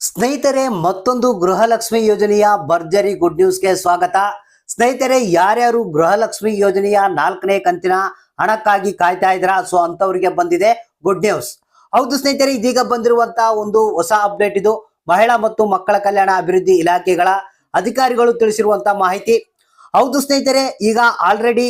ಸ್ನೇಹಿತರೆ, ಮತ್ತೊಂದು ಗೃಹಲಕ್ಷ್ಮಿ ಯೋಜನೆಯ ಭರ್ಜರಿ ಗುಡ್ ನ್ಯೂಸ್ಗೆ ಸ್ವಾಗತ. ಸ್ನೇಹಿತರೆ, ಯಾರ್ಯಾರು ಗೃಹಲಕ್ಷ್ಮಿ ಯೋಜನೆಯ ನಾಲ್ಕನೇ ಕಂತಿನ ಹಣಕ್ಕಾಗಿ ಕಾಯ್ತಾ ಇದ್ರ ಸೊ ಅಂತವರಿಗೆ ಬಂದಿದೆ ಗುಡ್ ನ್ಯೂಸ್. ಹೌದು ಸ್ನೇಹಿತರೆ, ಇದೀಗ ಬಂದಿರುವಂತಹ ಒಂದು ಹೊಸ ಅಪ್ಡೇಟ್ ಇದು. ಮಹಿಳಾ ಮತ್ತು ಮಕ್ಕಳ ಕಲ್ಯಾಣ ಅಭಿವೃದ್ಧಿ ಇಲಾಖೆಗಳ ಅಧಿಕಾರಿಗಳು ತಿಳಿಸಿರುವಂತಹ ಮಾಹಿತಿ. ಹೌದು ಸ್ನೇಹಿತರೆ, ಈಗ ಆಲ್ರೆಡಿ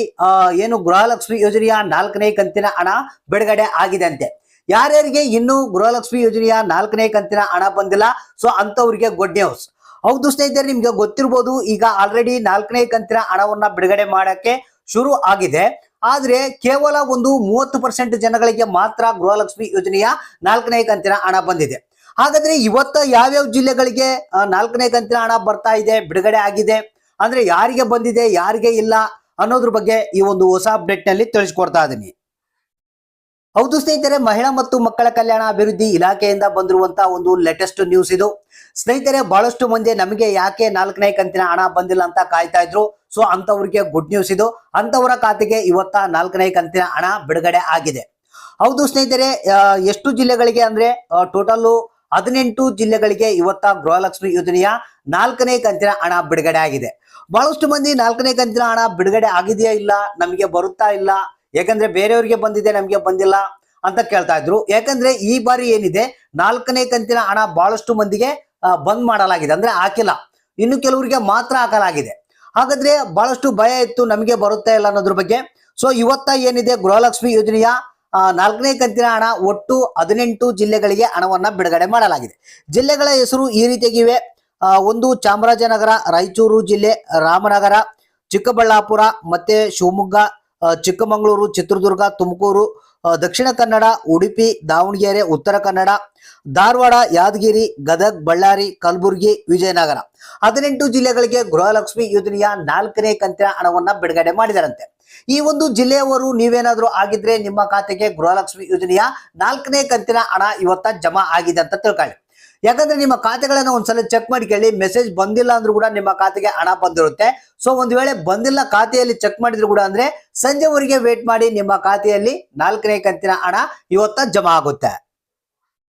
ಏನು ಗೃಹಲಕ್ಷ್ಮಿ ಯೋಜನೆಯ ನಾಲ್ಕನೇ ಕಂತಿನ ಹಣ ಬಿಡುಗಡೆ ಆಗಿದೆ ಅಂತೆ. ಯಾರ್ಯಾರಿಗೆ ಇನ್ನೂ ಗೃಹಲಕ್ಷ್ಮಿ ಯೋಜನೆಯ ನಾಲ್ಕನೇ ಕಂತಿನ ಹಣ ಬಂದಿಲ್ಲ ಸೊ ಅಂತವ್ರಿಗೆ ಗುಡ್ ನ್ಯೂಸ್ ಹೌದು ಸ್ನೇಹಿತರೆ, ನಿಮ್ಗೆ ಗೊತ್ತಿರ್ಬೋದು, ಈಗ ಆಲ್ರೆಡಿ ನಾಲ್ಕನೇ ಕಂತಿನ ಹಣವನ್ನ ಬಿಡುಗಡೆ ಮಾಡಕ್ಕೆ ಶುರು ಆಗಿದೆ. ಆದ್ರೆ ಕೇವಲ ಒಂದು ಮೂವತ್ತು ಪರ್ಸೆಂಟ್ ಜನಗಳಿಗೆ ಮಾತ್ರ ಗೃಹಲಕ್ಷ್ಮಿ ಯೋಜನೆಯ ನಾಲ್ಕನೇ ಕಂತಿನ ಹಣ ಬಂದಿದೆ. ಹಾಗಾದ್ರೆ ಇವತ್ತ ಯಾವ್ಯಾವ ಜಿಲ್ಲೆಗಳಿಗೆ ನಾಲ್ಕನೇ ಕಂತಿನ ಹಣ ಬರ್ತಾ ಇದೆ, ಬಿಡುಗಡೆ ಆಗಿದೆ? ಅಂದ್ರೆ ಯಾರಿಗೆ ಬಂದಿದೆ, ಯಾರಿಗೆ ಇಲ್ಲ ಅನ್ನೋದ್ರ ಬಗ್ಗೆ ಈ ಒಂದು ಹೊಸ ಅಪ್ಡೇಟ್ನಲ್ಲಿ ತಿಳಿಸ್ಕೊಡ್ತಾ ಇದ್ದೀನಿ. ಹೌದು ಸ್ನೇಹಿತರೆ, ಮಹಿಳಾ ಮತ್ತು ಮಕ್ಕಳ ಕಲ್ಯಾಣ ಅಭಿವೃದ್ಧಿ ಇಲಾಖೆಯಿಂದ ಬಂದಿರುವಂತಹ ಒಂದು ಲೇಟೆಸ್ಟ್ ನ್ಯೂಸ್ ಇದು. ಸ್ನೇಹಿತರೆ, ಬಹಳಷ್ಟು ಮಂದಿ ನಮಗೆ ಯಾಕೆ ನಾಲ್ಕನೇ ಕಂತಿನ ಹಣ ಬಂದಿಲ್ಲ ಅಂತ ಕಾಯ್ತಾ ಇದ್ರು. ಸೊ ಅಂತವ್ರಿಗೆ ಗುಡ್ ನ್ಯೂಸ್ ಇದು. ಅಂತವರ ಖಾತೆಗೆ ಇವತ್ತ ನಾಲ್ಕನೇ ಕಂತಿನ ಹಣ ಬಿಡುಗಡೆ ಆಗಿದೆ. ಹೌದು ಸ್ನೇಹಿತರೆ ಎಷ್ಟು ಜಿಲ್ಲೆಗಳಿಗೆ ಅಂದ್ರೆ ಟೋಟಲ್ ಹದಿನೆಂಟು ಜಿಲ್ಲೆಗಳಿಗೆ ಇವತ್ತ ಗೃಹಲಕ್ಷ್ಮಿ ಯೋಜನೆಯ ನಾಲ್ಕನೇ ಕಂತಿನ ಹಣ ಬಿಡುಗಡೆ ಆಗಿದೆ. ಬಹಳಷ್ಟು ಮಂದಿ ನಾಲ್ಕನೇ ಕಂತಿನ ಹಣ ಬಿಡುಗಡೆ ಆಗಿದೆಯಾ ಇಲ್ಲ, ನಮಗೆ ಬರುತ್ತಾ ಇಲ್ಲ ಯಾಕಂದ್ರೆ ಬೇರೆಯವ್ರಿಗೆ ಬಂದಿದೆ, ನಮಗೆ ಬಂದಿಲ್ಲ ಅಂತ ಕೇಳ್ತಾ ಇದ್ರು. ಯಾಕಂದ್ರೆ ಈ ಬಾರಿ ಏನಿದೆ, ನಾಲ್ಕನೇ ಕಂತಿನ ಹಣ ಬಹಳಷ್ಟು ಮಂದಿಗೆ ಬಂದ್ ಮಾಡಲಾಗಿದೆ. ಅಂದ್ರೆ ಹಾಕಿಲ್ಲ. ಇನ್ನು ಕೆಲವರಿಗೆ ಮಾತ್ರ ಹಾಕಲಾಗಿದೆ. ಹಾಗಾದ್ರೆ ಬಹಳಷ್ಟು ಭಯ ಇತ್ತು, ನಮಗೆ ಬರುತ್ತೆ ಇಲ್ಲ ಅನ್ನೋದ್ರ ಬಗ್ಗೆ. ಸೊ ಇವತ್ತ ಏನಿದೆ, ಗೃಹಲಕ್ಷ್ಮಿ ಯೋಜನೆಯ ನಾಲ್ಕನೇ ಕಂತಿನ ಹಣ ಒಟ್ಟು ಹದಿನೆಂಟು ಜಿಲ್ಲೆಗಳಿಗೆ ಹಣವನ್ನ ಬಿಡುಗಡೆ ಮಾಡಲಾಗಿದೆ. ಜಿಲ್ಲೆಗಳ ಹೆಸರು ಈ ರೀತಿಯಾಗಿವೆ ಒಂದು ಚಾಮರಾಜನಗರ, ರಾಯಚೂರು ಜಿಲ್ಲೆ, ರಾಮನಗರ, ಚಿಕ್ಕಬಳ್ಳಾಪುರ, ಮತ್ತೆ ಶಿವಮೊಗ್ಗ ಚಿಕ್ಕಮಗಳೂರು, ಚಿತ್ರದುರ್ಗ, ತುಮಕೂರು ದಕ್ಷಿಣ ಕನ್ನಡ, ಉಡುಪಿ, ದಾವಣಗೆರೆ, ಉತ್ತರ ಕನ್ನಡ, ಧಾರವಾಡ, ಯಾದಗಿರಿ, ಗದಗ್, ಬಳ್ಳಾರಿ, ಕಲಬುರಗಿ, ವಿಜಯನಗರ. ಹದಿನೆಂಟು ಜಿಲ್ಲೆಗಳಿಗೆ ಗೃಹಲಕ್ಷ್ಮಿ ಯೋಜನೆಯ ನಾಲ್ಕನೇ ಕಂತಿನ ಹಣವನ್ನ ಬಿಡುಗಡೆ ಮಾಡಿದರಂತೆ. ಈ ಒಂದು ಜಿಲ್ಲೆಯವರು ನೀವೇನಾದ್ರೂ ಆಗಿದ್ರೆ ನಿಮ್ಮ ಖಾತೆಗೆ ಗೃಹಲಕ್ಷ್ಮಿ ಯೋಜನೆಯ ನಾಲ್ಕನೇ ಕಂತಿನ ಹಣ ಇವತ್ತ ಜಮಾ ಆಗಿದೆ ಅಂತ ತಿಳ್ಕೊಳ್ಳಿ. ಯಾಕಂದ್ರೆ ನಿಮ್ಮ ಖಾತೆಗಳನ್ನ ಒಂದ್ಸಲ ಚೆಕ್ ಮಾಡಿ ಕೇಳಿ ಮೆಸೇಜ್ ಬಂದಿಲ್ಲ ಅಂದ್ರೂ ಕೂಡ ನಿಮ್ಮ ಖಾತೆಗೆ ಹಣ ಬಂದಿರುತ್ತೆ. ಸೊ ಒಂದ್ ವೇಳೆ ಬಂದಿಲ್ಲ ಖಾತೆಯಲ್ಲಿ ಚೆಕ್ ಮಾಡಿದ್ರು ಕೂಡ ಅಂದ್ರೆ ಸಂಜೆವರೆಗೆ ವೇಟ್ ಮಾಡಿ ನಿಮ್ಮ ಖಾತೆಯಲ್ಲಿ ನಾಲ್ಕನೇ ಕಂತಿನ ಹಣ ಇವತ್ತ ಜಮಾ ಆಗುತ್ತೆ.